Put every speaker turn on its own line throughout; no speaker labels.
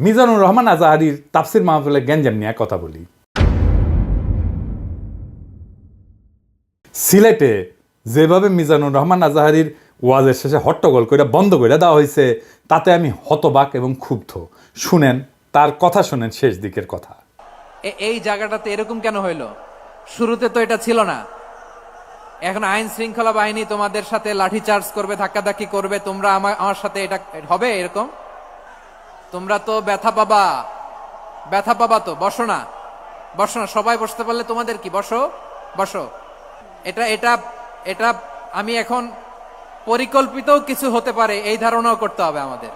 মিজানুর রহমান আজাহারির তাফসির মাহফিলে গ্যাঞ্জাম নিয়ে কথা বলি। সিলেটে যেভাবে মিজানুর রহমান আজাহারির ওয়াজের শেষে হট্টগোল করে বন্ধ করে দেওয়া হয়েছে, তাতে আমি হতবাক এবং ক্ষুব্ধ। শুনেন, তার কথা শুনেন শেষ দিকের কথা।
এই জায়গাটাতে এরকম কেন হইল? শুরুতে তো এটা ছিল না। এখন আইন শৃঙ্খলা বাহিনী তোমাদের সাথে লাঠি চার্জ করবে, ধাক্কাধাক্কি করবে, তোমরা আমার আমার সাথে এটা হবে এরকম? তোমরা তো ব্যথা পাবা। ব্যথা পাবা তো, বসো না। বসো না, সবাই বসতে পারলে তোমাদের কি? বসো বসো। এটা এটা এটা আমি এখন পরিকল্পিত কিছু হতে পারে, এই ধারণাও করতে হবে আমাদের।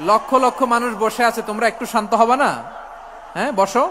লক্ষ লক্ষ মানুষ বসে আছে, তোমরা একটু শান্ত হবে না? হ্যাঁ বসো।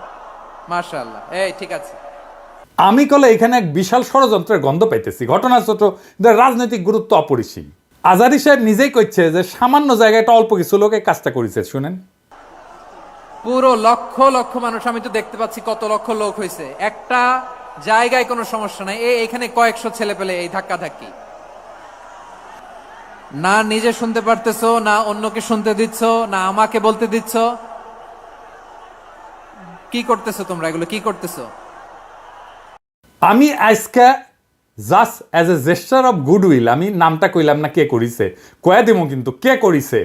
মার্শাল্লাহ এই ঠিক আছে।
আমি কলে এখানে এক বিশাল ষড়যন্ত্রের গন্ধ পাইতেছি। ঘটনা ছোট রাজনৈতিক গুরুত্ব অপরিসীম। আজারি সাহেব নিজেই কইছে যে সামান্য জায়গায় একটা অল্প কিছু লোক কাজটা করেছে শুনেন।
পুরো লক্ষ লক্ষ মানুষ আমি তো দেখতে পাচ্ছি কত লক্ষ লোক হয়েছে একটা জায়গায় কোনো সমস্যা নাই। এই এখানে কয়েকশো ছেলে পেলে এই ধাক্কা ধাক্কি না নিজে শুনতে পারতেছো না অন্যকে শুনতে দিচ্ছ না আমাকে বলতে দিচ্ছ। কি করতেছো তোমরা? এগুলো কি করতেছো?
আমি আজকে just as a gesture of goodwill আমি নামটা কইলাম না কে করিছে, কয়া দিব কিন্তু কে করিছে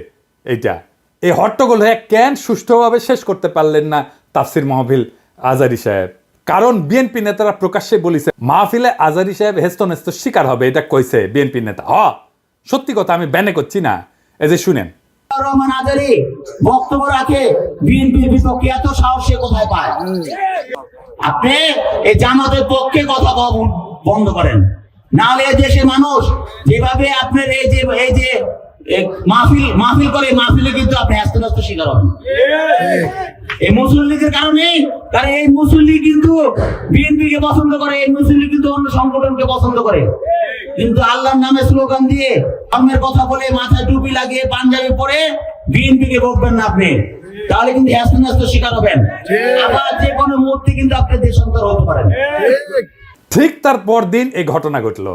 এইটা। এই হট্টগোল হয়ে কেন সুষ্ঠুভাবে শেষ করতে পারলেন না তাফসির মাহফিল আজারি সাহেব? কারণ বিএনপি নেতারা প্রকাশ্যে বলিছে, মাহফিলে আজারি সাহেব হেস্ত নেস্ত শিকার হবে, এটা কইছে বিএনপি নেতা। হ, সত্যি কথা আমি ব্যানে করছি না। এই যে শুনেন
রহমান আজারি বক্তব্য রাখে, বিএনপির বিপক্ষে এত সাহস কোথায় পায়? আপনি এই জামাতের পক্ষে কথা বন্ধ করেন। নাহলে দেশের মানুষ যেভাবে আপনার এই যে এই যে মাহফিল মাহফিল করে, মাহফিলে কিন্তু আপনি আস্তে আস্তে শিকার হবেন। এই মুসলিম লীগের কারণে, কারণ এই মুসলিম লীগ কিন্তু বিএনপি কে পছন্দ করে, এই মুসলিম লীগ কিন্তু অন্য সংগঠনকে পছন্দ করে। কিন্তু আল্লাহর নামে স্লোগান দিয়ে ধর্মের কথা বলে, মাথায় টুপি লাগিয়ে পাঞ্জাবি পরে বিএনপি কে বকবেন না আপনি। তাহলে কিন্তু ন্যস্ত শিকার হবেন। আবার যে কোনো মুহূর্তে কিন্তু আপনি দেশান্তর হতে পারেন।
ঠিক তার পরদিন এই ঘটনা ঘটলো।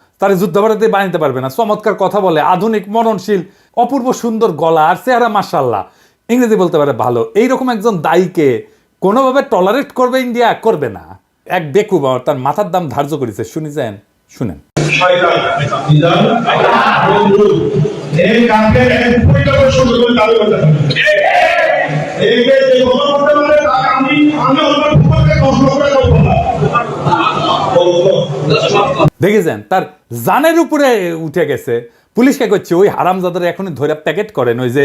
তার যুদ্ধাপরাধে বানাইতে পারবে না। চমৎকার কথা বলে, আধুনিক মননশীল অপূর্ব সুন্দর গলা আর চেহারা মাসাল্লাহ ইংরেজি বলতে পারে ভালো। এইরকম একজন দায়ীকে কোনোভাবে টলারেট করবে ইন্ডিয়া করবে না। এক বেকুব তার মাথার দাম ধার্য করেছে। শুনেন।
শয়তান মিজান বন্ধু এই
দেখেছেন? তার জানের উপরে উঠে গেছে। পুলিশকে করছে ওই হারামজাদার এখনই ধরে প্যাকেট করেন। ওই যে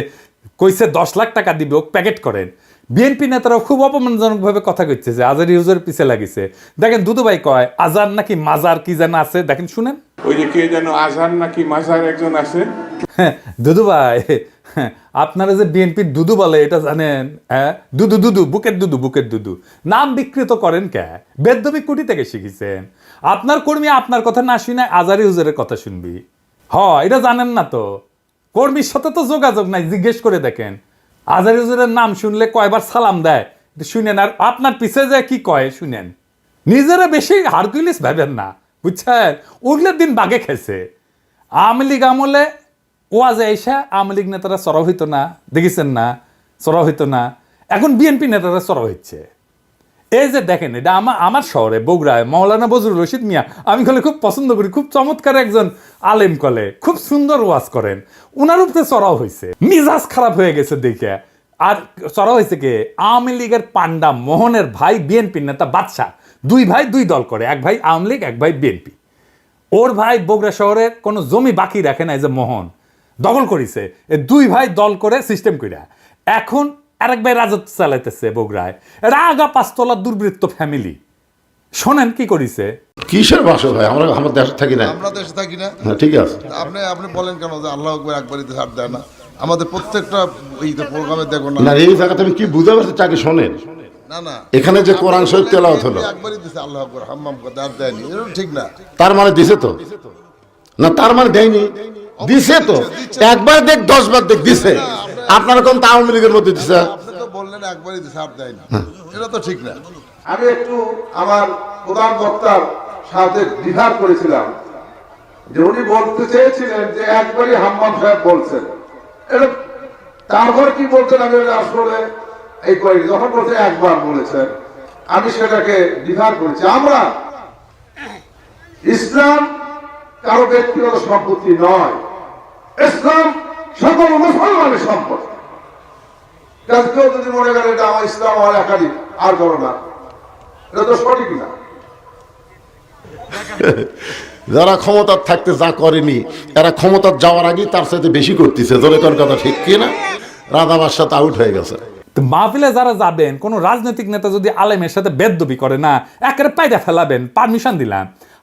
কইছে দশ লাখ টাকা দিবে ও প্যাকেট করেন। বিএনপি নেতারাও খুব অপমানজনকভাবে কথা কইছে যে আজার ইউজের পিছে লাগিছে। দেখেন দুদুভাই কয় আজার নাকি মাজার কি যেন আছে? দেখেন, শুনেন।
ওই যে কে যেন আজার নাকি মাজার একজন আছে
দুদু ভাই, আপনারা যে বিএনপির দুদু বলে, এটা জানেন হ্যাঁ? দুদু দুদু, বুকের দুদু বুকের দুদু। নাম বিকৃত করেন কে? বেদ্যমিক কুটি থেকে শিখেছেন। আপনার কর্মী আপনার কথা না শুনে আজারি হুজুরের কথা শুনবি। হ এটা জানেন না তো। কর্মীর সাথে তো যোগাযোগ নাই, জিজ্ঞেস করে দেখেন। আজারি হুজুরের নাম শুনলে কয়বার সালাম দেয় শুনেন। আর আপনার পিছে যায় কি কয়, শুনেন। নিজেরা বেশি হারকুলিস ভাবেন না, বুঝছেন? ওগুলোর দিন বাগে খেছে আওয়ামী লীগ আমলে ওয়াজে এসে আওয়ামী লীগ নেতারা সরব হইতো না, দেখেছেন না সরব হইতো না। এখন বিএনপি নেতারা সরব হচ্ছে এই যে দেখেন, এটা আমার আমার শহরে, বগুড়ায়, মৌলানা বজরুল রশিদ মিয়া, আমি কলে খুব পছন্দ করি, খুব চমৎকার একজন আলেম কলে, খুব সুন্দর ওয়াজ করেন। উনার উপরে চড়াও হয়েছে মিজাজ খারাপ হয়ে গেছে দেখে। আর চড়াও হয়েছে কে? আওয়ামী লীগের পান্ডা মোহনের ভাই বিএনপি নেতা বাদশাহ। দুই ভাই দুই দল করে, এক ভাই আওয়ামী লীগ, এক ভাই বিএনপি। ওর ভাই বগুড়া শহরে কোনো জমি বাকি রাখে না এই যে মোহন। দখল করিছে। এ দুই ভাই দল করে সিস্টেম কইরা। এখন আরেক ভাই রাজত্ব চালাইতেছে বগুড়ায়। এরা আগা পাঁচতলা দুর্বৃত্ত ফ্যামিলি শোনেন কি করিছে?
কিসের বাসক হয় আমরা আমার দেশে থাকি না।
আমরা দেশে থাকি না।
হ্যাঁ, ঠিক আছে।
আপনি আপনি বলেন কেন যে আল্লাহ আকবর একবারই তো ছাড় দেয় না। আমাদের প্রত্যেকটা এই প্রোগ্রামে দেখো না।
না এই জায়গাতে আমি কি বুঝতে পারছি চাকরি শোনেন?
না না।
এখানে যে কোরআন শরীফ তেলাওয়াত হলো।
একবারই দিছে আল্লাহ আকবর হাম্মাম করতে আর দেয়নি। এরকম ঠিক না।
তার মানে দিছে তো? না তার মানে দেয়নি। দিছে তো। একবার দেখ দশ বার দেখ দিছে। আপনারা কোন আওয়ামী লীগের মধ্যে দিছে?
আপনি তো বললেন একবারই দিছে আর দেয়নি এটা তো ঠিক না।
আমি একটু আমার প্রধান বক্তার সাথে বিহার করেছিলাম যে উনি বলতে চেয়েছিলেন যে একবারই হাম্মাম সাহেব বলছেন। এটা তারপর কি বলছেন আমি আসলে এই করি যখন বলছে একবার বলেছেন। আমি সেটাকে বিহার করেছি আমরা ইসলাম কারও ব্যক্তিগত সম্পত্তি নয়। ইসলাম সকল মুসলমানের সম্পদ কেউ যদি মনে করে এটা আমার ইসলাম আমার একাধিক আর করো না। এটা তো সঠিক না।
যারা ক্ষমতার থাকতে যা করেনি এরা ক্ষমতার যাওয়ার আগেই তার সাথে বেশি করতেছে। জোরে কোন কথা ঠিক কি না? রাধা সাথে আউট হয়ে গেছে।
তো মাহফিলে যারা যাবেন কোনো রাজনৈতিক নেতা যদি আলেমের সাথে বেদবি করে না একেবারে পায়রা ফেলাবেন পারমিশন দিলাম।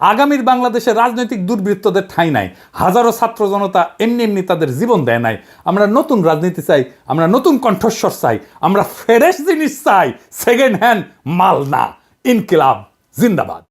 আগামীর বাংলাদেশে রাজনৈতিক দুর্বৃত্তদের ঠাঁই নাই। হাজারো ছাত্র জনতা এমনি এমনি তাদের জীবন দেয় নাই। আমরা নতুন রাজনীতি চাই, আমরা নতুন কণ্ঠস্বর চাই, আমরা ফ্রেশ জিনিস চাই। সেকেন্ড হ্যান্ড মাল না। ইনকিলাব, জিন্দাবাদ।